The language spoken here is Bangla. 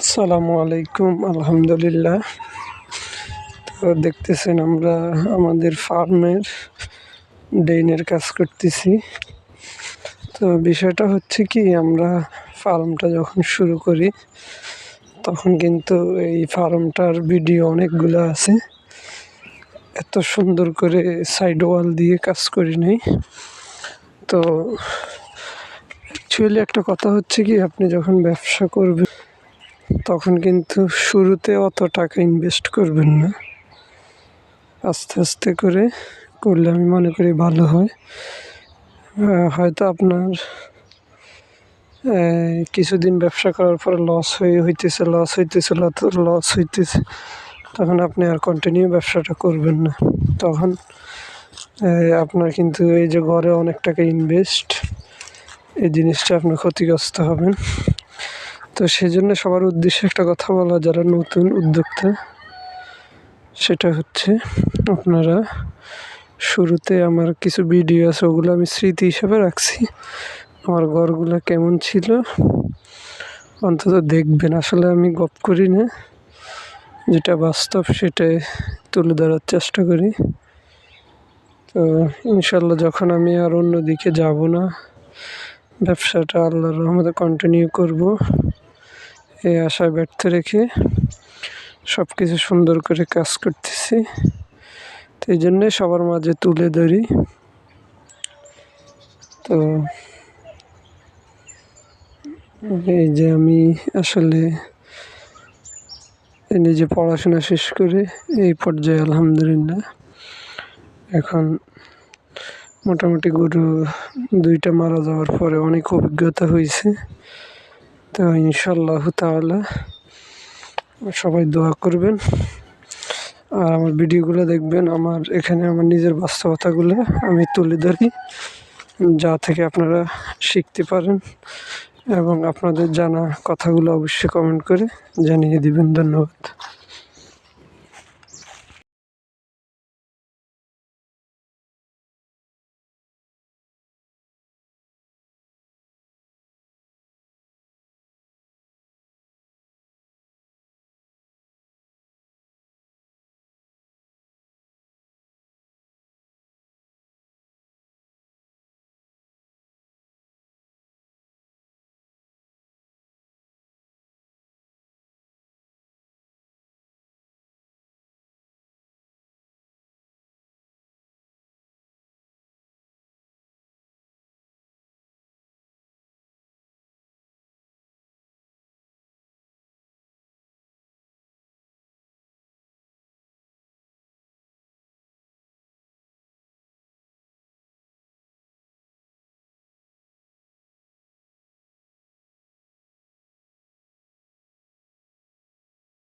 আসসালামু আলাইকুম, আলহামদুলিল্লাহ। তো দেখতেছেন আমরা আমাদের ফার্মের ডেইনের কাজ করতেছি। তো বিষয়টা হচ্ছে কি, আমরা ফার্মটা যখন শুরু করি, তখন কিন্তু এই ফার্মটার ভিডিও অনেকগুলো আছে। এত সুন্দর করে সাইড ওয়াল দিয়ে কাজ করি নাই। তো অ্যাকচুয়ালি একটা কথা হচ্ছে কি, আপনি যখন ব্যবসা করবেন, তখন কিন্তু শুরুতে অত টাকা ইনভেস্ট করবেন না। আস্তে আস্তে করে করলে আমি মনে করি ভালো হয়। হয়তো আপনার কিছুদিন ব্যবসা করার পর লস হয়ে হইতেছে লস হইতেছে লস হইতেছে, তখন আপনি আর কন্টিনিউ ব্যবসাটা করবেন না। তখন আপনার কিন্তু এই যে ঘরে অনেক টাকা ইনভেস্ট এই জিনিসটা আপনার ক্ষতিগ্রস্ত হবেন। তো সেই জন্য সবার উদ্দেশ্যে একটা কথা বলা, যারা নতুন উদ্যোক্তা, সেটা হচ্ছে আপনারা শুরুতে আমার কিছু ভিডিও আছে, ওগুলো আমি স্মৃতি হিসাবে রাখছি। আমার ঘরগুলো কেমন ছিল, অন্তত দেখবেন। আসলে আমি গপ করি না, যেটা বাস্তব সেটাই তুলে ধরার চেষ্টা করি। তো ইনশাল্লাহ যখন আমি আর অন্যদিকে যাব না ব্যবসাটা আল্লাহর রহমতে কন্টিনিউ করব। এই আশায় ব্যর্থ রেখে সব কিছু সুন্দর করে কাজ করতেছি। তো এই জন্যে সবার মাঝে তুলে ধরি। তো এই যে আমি আসলে নিজে পড়াশোনা শেষ করে এই পর্যায়ে আলহামদুলিল্লাহ। এখন মোটামুটি গরু দুইটা মারা যাওয়ার পরে অনেক অভিজ্ঞতা হয়েছে। তো ইনশাল্লাহ তাহলে সবাই দোয়া করবেন। আর আমার ভিডিওগুলো দেখবেন, আমার এখানে আমার নিজের বাস্তবতাগুলো আমি তুলে ধরি, যা থেকে আপনারা শিখতে পারেন এবং আপনাদের জানা কথাগুলো অবশ্যই কমেন্ট করে জানিয়ে দিবেন। ধন্যবাদ।